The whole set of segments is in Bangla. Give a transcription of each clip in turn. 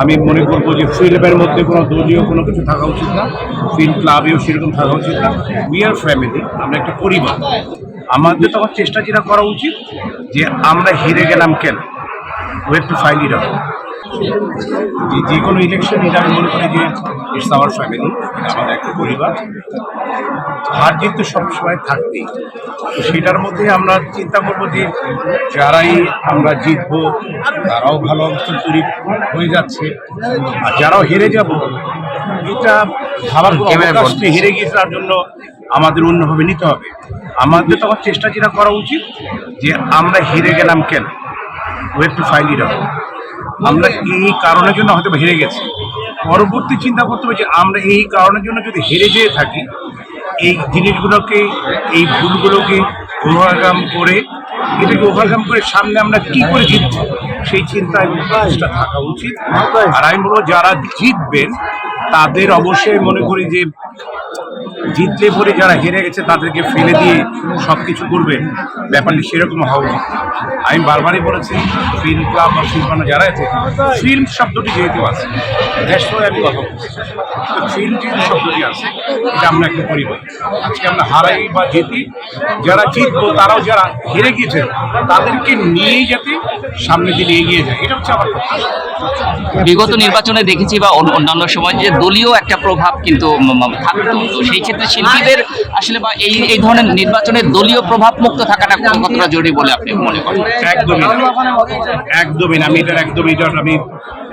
আমি মনে করব যে ফিল্ডের মধ্যে কোনো দলীয় কোনো কিছু থাকা উচিত না ফ্রি ক্লাবেও সেরকম থাকা উচিত না। উই আর ফ্যামিলি আমরা একটা পরিবার। আমাদের তখন চেষ্টা যেটা করা উচিত যে আমরা হেরে গেলাম কেন? ও একটু ফাইল ইট যে যে কোনো ইলেকশন এটা আমি মনে করি যে ইটস আওয়ার ফ্যামিলি আমাদের একটা পরিবার। হার জিত তো সবসময় থাকবেই। তো সেটার মধ্যে আমরা চিন্তা করব যে যারাই আমরা জিতবো তারাও ভালো অবস্থান তৈরি হয়ে যাচ্ছে। আর যারাও হেরে যাব এটা ভাবার। হেরে গিয়ে তার জন্য আমাদের অন্যভাবে নিতে হবে। আমাদের তখন চেষ্টা যেটা করা উচিত যে আমরা হেরে গেলাম কেন? ও একটু ফাইলি রাখব আমরা এই কারণের জন্য হয়তো হেরে গেছি। পরবর্তী চিন্তা করতে হবে যে আমরা এই কারণের জন্য যদি হেরে যেয়ে থাকি এই জিনিসগুলোকে এই ভুলগুলোকে ওভারকাম করে এটাকে ওভারকাম করে সামনে আমরা কি করে জিতব সেই চিন্তায় চেষ্টা থাকা উচিত। আর আমি বলব যারা জিতবেন তাদের অবশ্যই মনে করি যে জিতলে পরে যারা হেরে গেছে তাদেরকে ফেলে দিয়ে সব কিছু করবে। ব্যাপারটি সেরকম হওয়া উচিত। আমি বারবারই বলেছি ফিল্ম ক্লাব বা ফিল্ম যারা আছে ফিল্ম শব্দটি যেহেতু আছে, দেশ হয়ে আমি কথা বলছি ফিল্ম যেহেতু শব্দটি আছে, এটা আমরা একটা পরিবার। আজকে আমরা হারাই বা জিতি, যারা জিতবো, তারাও যারা হেরে গিয়েছে তাদেরকে নিয়েই যাতে সামনের দিকে এগিয়ে যায়। এটা হচ্ছে আমার বিগত নির্বাচনে দেখেছি বা অন্য- অন্যান্য সময় যে দলীয় একটা প্রভাব কিন্তু থাকতো, সেই ক্ষেত্রে শিল্পীদের আসলে বা এই এই ধরনের নির্বাচনের দলীয় প্রভাব মুক্ত থাকাটা কত- কতটা জরুরি বলে আপনি মনে করেন? একদমই একদমই আমি এটার একদমই এটা আমি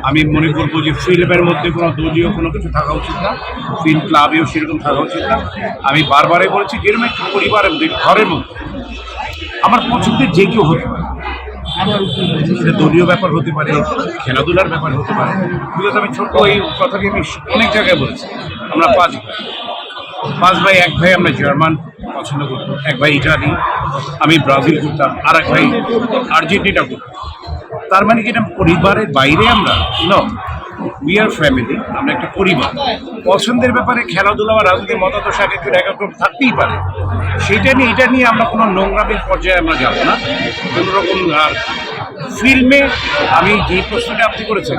আমি মনে করব যে ফিল্মের মধ্যে কোনো দলীয় কোনো কিছু থাকা উচিত না। ফিল্ম ক্লাবেও সেরকম থাকা উচিত না। আমি বারবারই বলেছি, যেরকম একটা পরিবারের মধ্যে ঘরের মধ্যে আমার পছন্দের যে কেউ হতে পারে। দলীয় ব্যাপার হতে পারে, খেলাধুলার ব্যাপার হতে পারে। বিকজ আমি ছোট্ট এই কথাটি আমি অনেক জায়গায় বলেছি। আমরা পাঁচ পাঁচ ভাই, এক ভাই আমরা জার্মান পছন্দ করতাম। এক ভাই ইটালি আমি ব্রাজিল করতাম আর এক ভাই আর্জেন্টিনা করতাম তার মানে কি এটা পরিবারের বাইরে আমরা? ন উই আর ফ্যামিলি আমরা একটা পরিবার। পছন্দের ব্যাপারে খেলাধুলা বা রাজনৈতিক মতাদর্শ এক একজন, এক এক থাকতেই পারে। সেইটা নিয়ে, এটা নিয়ে আমরা কোনো নোংরামের পর্যায়ে আমরা যাব না। কোনো রকম আর ফিল্মে আমি যে প্রশ্নটা আপনি করেছেন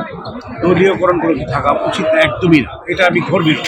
দলীয়করণ করে থাকা উচিত? একদমই না। এটা আমি ধর্মীয়